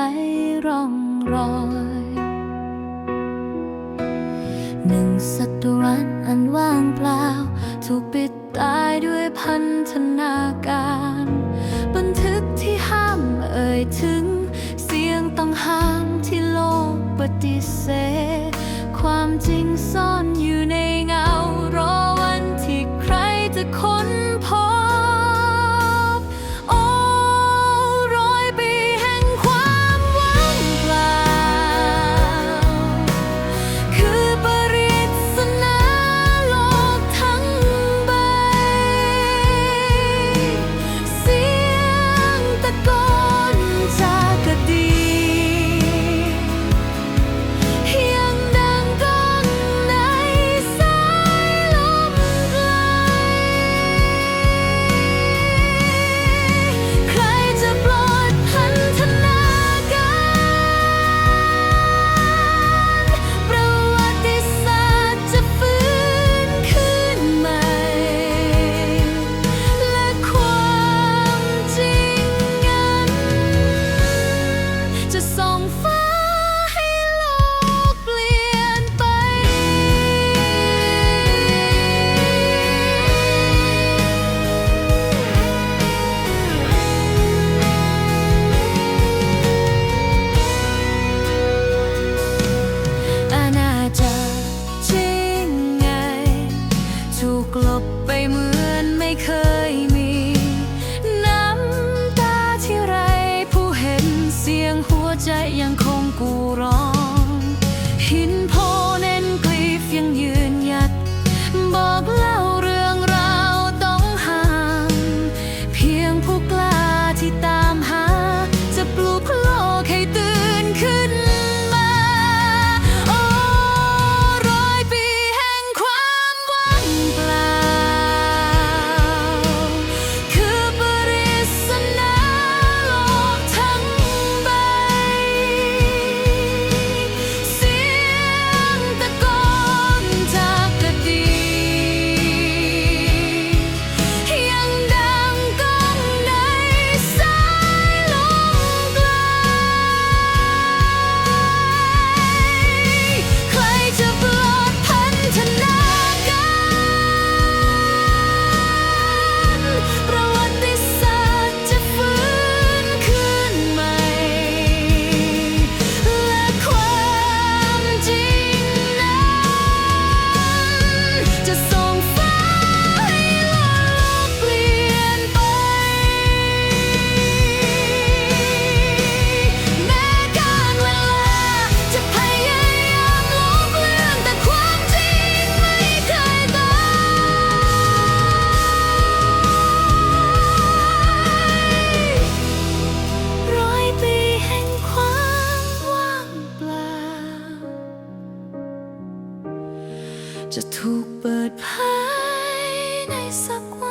รร่องรอยหนึ่งสัตว์รันอันว่างเปล่า ถูกปิดตายด้วยพันธนาการ บันทึกที่ห้ามเอ่ยถึง เสียงต้องห้ามที่ 这样 จะถูกเปิดเผยในสักวัน